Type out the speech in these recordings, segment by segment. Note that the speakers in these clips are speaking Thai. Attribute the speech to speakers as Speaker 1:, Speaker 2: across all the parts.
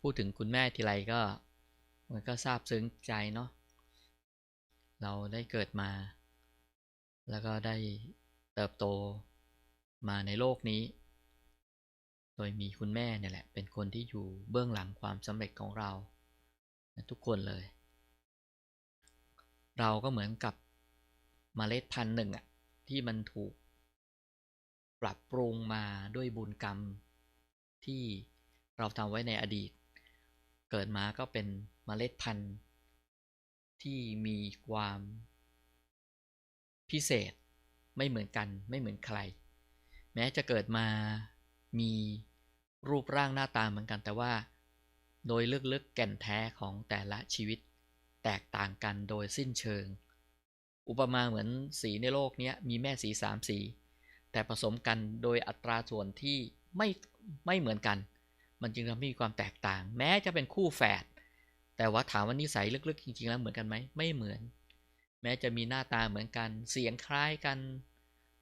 Speaker 1: พูดถึงคุณแม่ทีไรก็ มันก็ซาบซึ้งใจเนาะเราได้เกิดมา แล้วก็ได้เติบโตมาในโลกนี้ โดยมีคุณแม่เนี่ยแหละ เป็นคนที่อยู่เบื้องหลังความสำเร็จของเรา ทุกคนเลย เราก็เหมือนกับมเมล็ดพันธุ์หนึ่งอะที่มันถูก ปรับปรุงมาด้วยบุญกรรมที่เราทำไว้ในอดีต เกิดมาก็เป็นมเมล็ดพันธุ์ ที่มีความพิเศษไม่เหมือนกันไม่เหมือนใคร แม้จะเกิดมามีรูปร่างหน้าตาเหมือนกันแต่ว่า โดยลึกๆแก่นแท้ของแต่ละชีวิต แตกต่างกันโดยสิ้นเชิง อุปมาเหมือนสีในโลกนี้มีแม่สีสามสี แต่ผสมกันโดยอัตราส่วนที่ไม่ไม่เหมือนกัน มันจึงทำให้มีความแตกต่าง แม้จะเป็นคู่แฝดแต่ว่าถามว่านิสัยลึกๆจริงๆแล้วเหมือนกันไหมไม่เหมือน แม้จะมีหน้าตาเหมือนกัน เสียงคล้ายกัน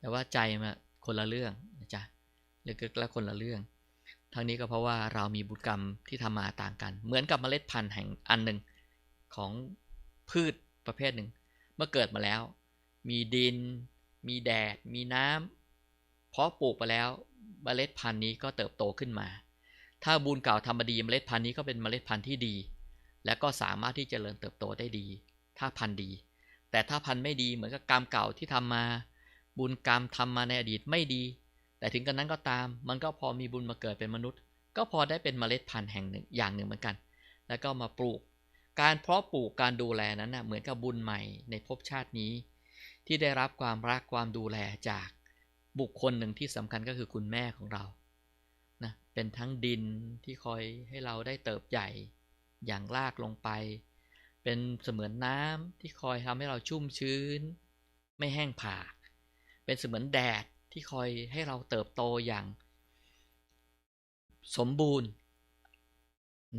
Speaker 1: แต่ว่าใจมาคนละเรื่องนะจ๊ะลึกๆแล้วคนละเรื่อง ทั้งนี้ก็เพราะว่าเรามีบุญกรรมที่ทำมาต่างกัน เหมือนกับเมล็ดพันธุ์แห่งอันหนึ่งของพืชประเภทหนึ่ง เมื่อเกิดมาแล้ว มีดิน มีแดด มีน้ำเพาะปลูกไปแล้วเมล็ดพันธุ์นี้ก็เติบโตขึ้นมา ถ้าบุญเก่าทำมาดีเมล็ดพันธุ์นี้ก็เป็นเมล็ดพันธุ์ที่ดี และก็สามารถที่จเจริญเติบโตได้ดี ถ้าพันธุ์ดี แต่ถ้าพันธุ์ไม่ดีเหมือนกับกรรมเก่าที่ทำมา บุญกรรมทำมาในอดีตไม่ดี แต่ถึงกันนั้นก็ตาม มันก็พอมีบุญมาเกิดเป็นมนุษย์ ก็พอได้เป็นเมล็ดพันธุ์แห่งหนึ่งอย่างหนึ่งเหมือนกัน แล้วก็มาปลูก การเพาะปลูกการดูแลนั้นนะเหมือนกับบุญใหม่ในภพชาตินี้ ที่ได้รับความรักความดูแลจากบุคคลหนึ่งที่สำคัญก็คือคุณแม่ของเรา เป็นทั้งดินที่คอยให้เราได้เติบใหญ่อย่างลากลงไป เป็นเสมือนน้ำที่คอยทำให้เราชุ่มชื้น ไม่แห้งผาก เป็นเสมือนแดดที่คอยให้เราเติบโตอย่าง สมบูรณ์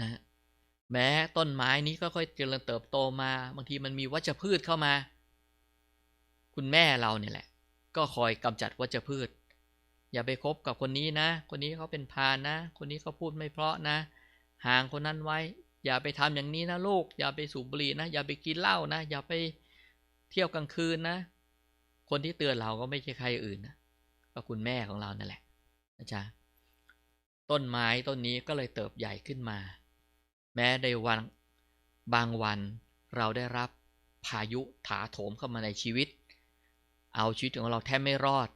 Speaker 1: นะแม้ต้นไม้นี้ก็ค่อยเจริญเติบโตมา บางทีมันมีวัชพืชเข้ามา คุณแม่เราเนี่ยแหละ ก็คอยกำจัดวัชพืช อย่าไปคบกับคนนี้นะ คนนี้เขาเป็นพานนะ คนนี้เขาพูดไม่เพราะนะ ห่างคนนั้นไว้ อย่าไปทำอย่างนี้นะลูก อย่าไปสูบบุหรี่นะ อย่าไปกินเหล้านะ อย่าไปเที่ยวกลางคืนนะ คนที่เตือนเราก็ไม่ใช่ใครอื่นนะ ก็คุณแม่ของเรานั่นแหละนะจ๊ะต้นไม้ต้นนี้ก็เลยเติบใหญ่ขึ้นมา แม้ในวันบางวันเราได้รับพายุถาโถมเข้ามาในชีวิต เอาชีวิตของเราแทบไม่รอด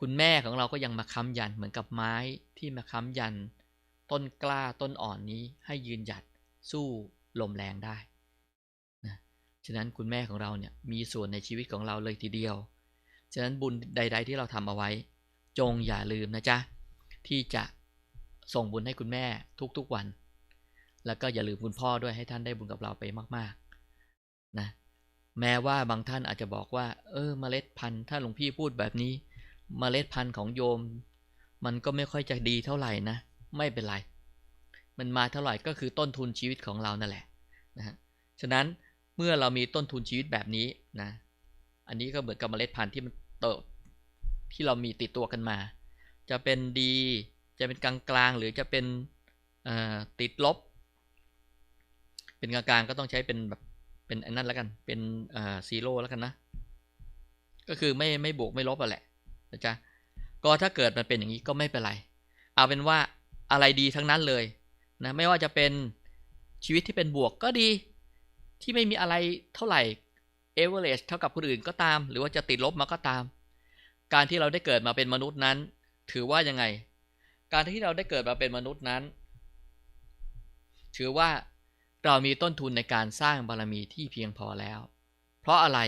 Speaker 1: คุณแม่ของเราก็ยังมาค้ำยันเหมือนกับไม้ที่มาค้ำยัน ต้นกล้าต้นอ่อนนี้ให้ยืนหยัดสู้ลมแรงได้นะฉะนั้นคุณแม่ของเราเนี่ยมีส่วนในชีวิตของเราเลยทีเดียว ฉะนั้นบุญใด ๆ ที่เราทำเอาไว้ จงอย่าลืมนะจ๊ะที่จะส่งบุญให้คุณแม่ทุกๆวัน แล้วก็อย่าลืมคุณพ่อด้วยให้ท่านได้บุญกับเราไปมากๆนะแม้ว่าบางท่านอาจจะบอกว่า เออมเมล็ดพันธุ์ถ้าหลวงพี่พูดแบบนี้ มเมล็ดพันธุ์ของโยม มันก็ไม่ค่อยจะดีเท่าไหร่นะ ไม่เป็นไร มันมาเท่าไหร่ก็คือต้นทุนชีวิตของเรานั่นแหละนะฮะฉะนั้นเมื่อเรามีต้นทุนชีวิตแบบนี้นะ อันนี้ก็เหมือนกับเมล็ดพันธุ์ที่มันเติบที่เรามีติดตัวกันมา จะเป็นดีจะเป็นกลางๆหรือจะเป็นติดลบ เป็นกลางๆก็ต้องใช้เป็นแบบเป็นอันนั้นแล้วกันเป็นซีโร่แล้วกันนะ ก็คือไม่ไม่บวกไม่ลบอะแหละ นะจ๊ะก็ถ้าเกิดมันเป็นอย่างนี้ก็ไม่เป็นไร เอาเป็นว่าอะไรดีทั้งนั้นเลยนะไม่ว่าจะเป็นชีวิตที่เป็นบวกก็ดี ที่ไม่มีอะไรเท่าไหร่เอเวอเรสเท่ากับคนอื่นก็ตาม หรือว่าจะติดลบมาก็ตาม การที่เราได้เกิดมาเป็นมนุษย์นั้น ถือว่ายังไง การที่เราได้เกิดมาเป็นมนุษย์นั้น ถือว่าเรามีต้นทุนในการสร้างบารมีที่เพียงพอแล้ว เพราะอะไร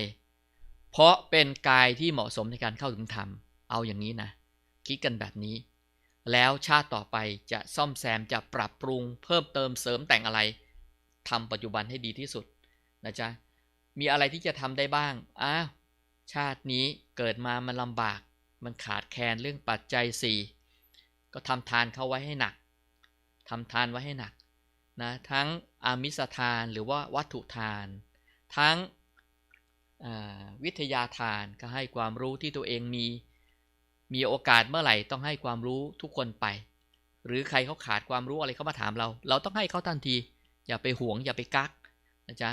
Speaker 1: เพราะเป็นกายที่เหมาะสมในการเข้าถึงธรรม เอาอย่างนี้นะ คิดกันแบบนี้ แล้วชาติต่อไปจะซ่อมแซมจะปรับปรุง เพิ่มเติมเสริมแต่งอะไรทำปัจจุบันให้ดีที่สุดนะจ๊ะมีอะไรที่จะทำได้บ้างอ้าวชาตินี้เกิดมามันลำบาก มันขาดแคลนเรื่องปัจจัยสี่ก็ทำทานเข้าไว้ให้หนักทำทานไว้ให้หนักนะทั้งอามิสทานหรือว่าวัตถุทาน ทั้งวิทยาทานก็ให้ความรู้ที่ตัวเองมี มีโอกาสเมื่อไหร่ต้องให้ความรู้ทุกคนไป หรือใครเขาขาดความรู้อะไรเขามาถามเรา เราต้องให้เขาทันที อย่าไปหวง อย่าไปกักนะจ๊ะ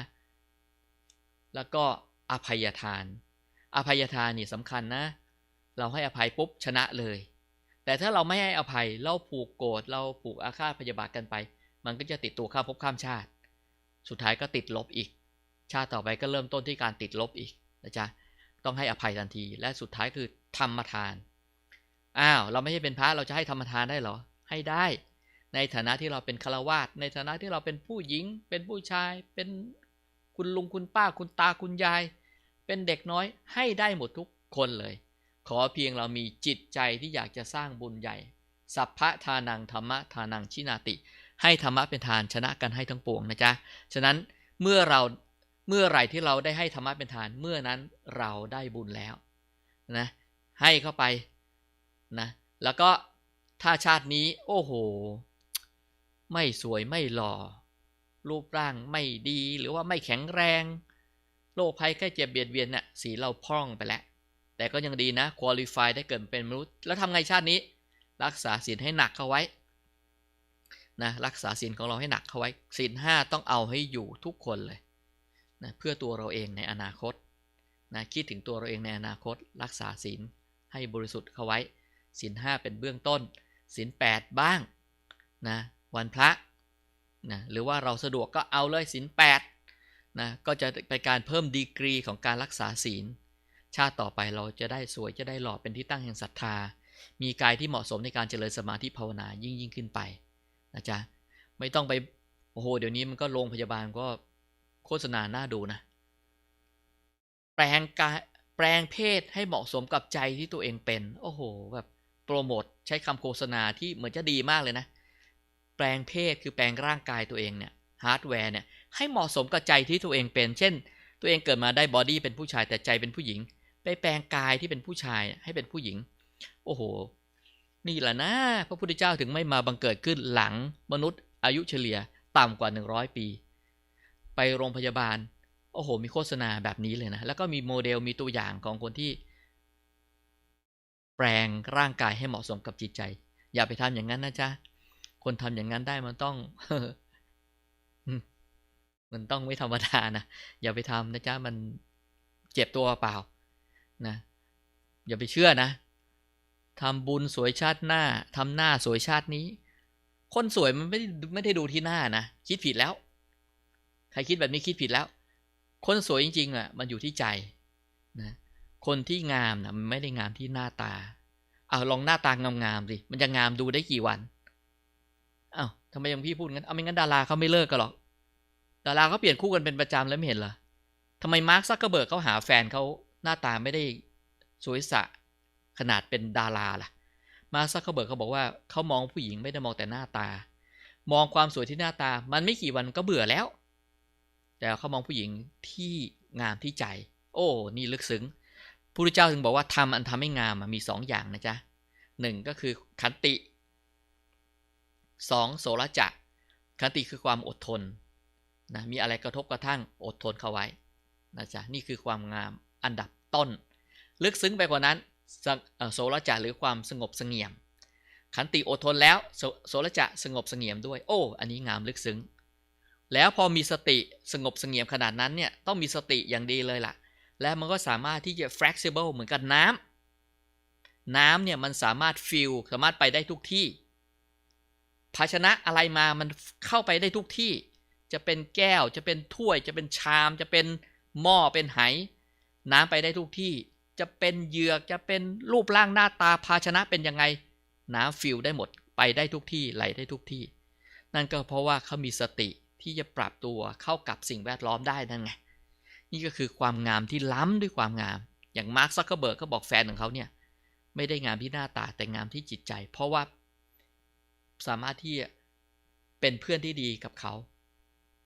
Speaker 1: แล้วก็อภัยทาน อภัยทานนี่สำคัญนะ เราให้อภัยปุ๊บชนะเลย แต่ถ้าเราไม่ให้อภัยเราผูกโกรธเราผูกอาฆาตพยาบาทกันไป มันก็จะติดตัวข้ามภพข้ามชาติ สุดท้ายก็ติดลบอีก ชาติต่อไปก็เริ่มต้นที่การติดลบอีกนะจ๊ะต้องให้อภัยทันทีและสุดท้ายคือธรรมทาน อ้าวเราไม่ใช่เป็นพระเราจะให้ธรรมทานได้เหรอ ให้ได้ ในฐานะที่เราเป็นฆราวาสในฐานะที่เราเป็นผู้หญิง เป็นผู้ชาย เป็นคุณลุงคุณป้าคุณตาคุณยาย เป็นเด็กน้อยให้ได้หมดทุกคนเลย ขอเพียงเรามีจิตใจที่อยากจะสร้างบุญใหญ่สัพพะทานังธรรมะทานังชินาติ ให้ธรรมะเป็นทานชนะกันให้ทั้งปวงนะจ๊ะฉะนั้นเมื่อเราเมื่อไหร่ที่เราได้ให้ธรรมะเป็นทานเมื่อนั้นเราได้บุญแล้วนะให้เข้าไป นะแล้วก็ถ้าชาตินี้ โอ้โห ไม่สวยไม่หล่อ รูปร่างไม่ดีหรือว่าไม่แข็งแรงโรคภัยแค่เจ็บเบียดเบียนน่ะสีเราพร่องไปแล้ว แต่ก็ยังดีนะคุริฟายได้เกิดเป็นมนุษย์ แล้วทำไงชาตินี้ รักษาศีลให้หนักเข้าไว้นะรักษาศีลของเราให้หนักเข้าไว้ศีลห้าต้องเอาให้อยู่ทุกคนเลยนะเพื่อตัวเราเองในอนาคตนะคิดถึงตัวเราเองในอนาคต รักษาศีลให้บริสุทธิ์เข้าไว้ ศีลห้าเป็นเบื้องต้นศีลแปดบ้างนะวันพระนะหรือว่าเราสะดวกก็เอาเลยศีลแปดนะก็จะเป็นการเพิ่มดีกรีของการรักษาศีล ชาติต่อไปเราจะได้สวยจะได้หล่อเป็นที่ตั้งแห่งศรัทธา มีกายที่เหมาะสมในการเจริญสมาธิภาวนายิ่งยิ่งขึ้นไปนะจ๊ะไม่ต้องไปโอ้โหเดี๋ยวนี้มันก็โรงพยาบาลก็โฆษณาหน้าดูนะ แปลงกายแปลงเพศให้เหมาะสมกับใจที่ตัวเองเป็น โอ้โหแบบ โปรโมทใช้คำโฆษณาที่เหมือนจะดีมากเลยนะ แปลงเพศคือแปลงร่างกายตัวเองเนี่ยฮาร์ดแวร์เนี่ยให้เหมาะสมกับใจที่ตัวเองเป็น เช่น ตัวเองเกิดมาได้บอดี้เป็นผู้ชายแต่ใจเป็นผู้หญิง ไปแปลงกายที่เป็นผู้ชายให้เป็นผู้หญิง โอ้โห นี่แหละนะพระพุทธเจ้าถึงไม่มาบังเกิดขึ้นหลังมนุษย์อายุเฉลี่ยต่ำกว่า 100 ปี ไปโรงพยาบาล โอ้โห มีโฆษณาแบบนี้เลยนะ แล้วก็มีโมเดลมีตัวอย่างของคนที่ แปลงร่างกายให้เหมาะสมกับจิตใจ อย่าไปทำอย่างนั้นนะจ๊ะ คนทำอย่างนั้นได้มันต้อง มันต้องไม่ธรรมดานะ อย่าไปทำนะจ๊ะ มันเจ็บตัวเปล่า นะ อย่าไปเชื่อนะทำบุญสวยชาติหน้าทำหน้าสวยชาตินี้ คนสวยมันไม่ไม่ได้ดูที่หน้านะ คิดผิดแล้ว ใครคิดแบบนี้คิดผิดแล้ว คนสวยจริง ๆ อะ มันอยู่ที่ใจนะ คนที่งามนะมันไม่ได้งามที่หน้าตาเอาลองหน้าตางามๆสิมันจะงามดูได้กี่วันอา้าวทำไมยังพี่พูดงั้นเอาไม่งั้นดาราเขาไม่เลิกกันหรอก ดาราเขาเปลี่ยนคู่กันเป็นประจำแล้วไม่เห็นเหรอทำไมมาร์คซักเกอร์เบิร์กเขาหาแฟนเขาหน้าตาไม่ได้สวยสะขนาดเป็นดาราล่ะ มาซักเคเบิร์กเขาบอกว่าเขามองผู้หญิงไม่ได้มองแต่หน้าตา มองความสวยที่หน้าตา มันไม่กี่วันก็เบื่อแล้ว แต่เขามองผู้หญิงที่งามที่ใจ โอ้ นี่ลึกซึ้ง พุทธเจ้าถึงบอกว่าทำอันทำให้งามมีสองอย่างนะจ๊ะหนึ่งก็คือขันติสองโสรจะขันติคือความอดทนนะมีอะไรกระทบกระทั่งอดทนเข้าไว้นะจ๊ะนี่คือความงามอันดับต้น ลึกซึ้งไปกว่านั้นโสรจะหรือความสงบสงเงียม ขันติอดทนแล้วโสรจะสงบสงเงียมด้วย โอ้ อันนี้งามลึกซึ้ง แล้วพอมีสติสงบสงเงียมขนาดนั้นเนี่ยต้องมีสติอย่างดีเลยล่ะ และมันก็สามารถที่จะ flexible เหมือนกับน้ำน้ำเนี่ยมันสามารถฟิลสามารถไปได้ทุกที่ ภาชนะอะไรมามันเข้าไปได้ทุกที่ จะเป็นแก้วจะเป็นถ้วยจะเป็นชาม จะเป็นหม้อเป็นไห น้ำไปได้ทุกที่ จะเป็นเหยือกจะเป็นรูปร่างหน้าตาภาชนะเป็นยังไง น้ำฟิลได้หมดไปได้ทุกที่ไหลได้ทุกที่ นั่นก็เพราะว่าเขามีสติที่จะปรับตัวเข้ากับสิ่งแวดล้อมได้นั่นไง นี่ก็คือความงามที่ล้ำด้วยความงาม อย่างมาร์คซักเคเบิร์กเขาบอกแฟนของเขาเนี่ยไม่ได้งามที่หน้าตาแต่งามที่จิตใจ เพราะว่าสามารถที่เป็นเพื่อนที่ดีกับเขา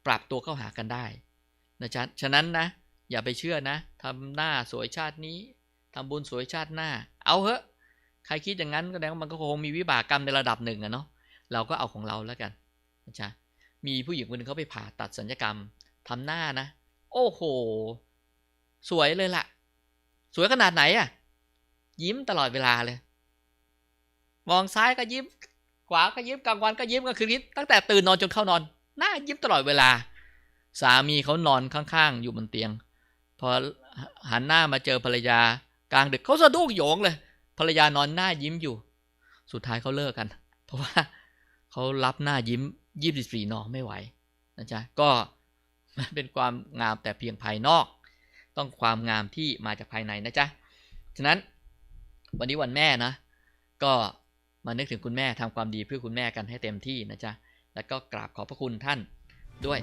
Speaker 1: ปรับตัวเข้าหากันได้นะจ๊ะฉะนั้นนะ อย่าไปเชื่อนะทำหน้าสวยชาตินี้ทำบุญสวยชาติหน้า เอาเหอะใครคิดอย่างนั้นก็แสดงว่ามันก็คงมีวิบากกรรมในระดับหนึ่งอะเนาะเราก็เอาของเราแล้วกันนะจ๊ะมีผู้หญิงคนนึงเขาไปผ่าตัดสัญญกรรมทำหน้านะ โอ้โห สวยเลยล่ะ สวยขนาดไหนอะยิ้มตลอดเวลาเลย มองซ้ายก็ยิ้ม ขวาก็ยิ้มกลางวันก็ยิ้มกลางคืนยิ้มตั้งแต่ตื่นนอนจนเข้านอนหน้ายิ้มตลอดเวลา สามีเขานอนข้างๆ อยู่บนเตียง พอหันหน้ามาเจอภรรยากลางดึกเขาสะดุ้งโหยงเลย ภรรยานอนหน้ายิ้มอยู่ สุดท้ายเขาเลิกกัน เพราะว่าเขารับหน้ายิ้มยี่สิบสี่นอไม่ไหวนะจ๊ะก็ มันเป็นความงามแต่เพียงภายนอก ต้องความงามที่มาจากภายในนะจ๊ะฉะนั้นวันนี้วันแม่นะ ก็มานึกถึงคุณแม่ทำความดีเพื่อคุณแม่กันให้เต็มที่นะจ๊ะแล้วก็กราบขอบพระคุณท่านด้วย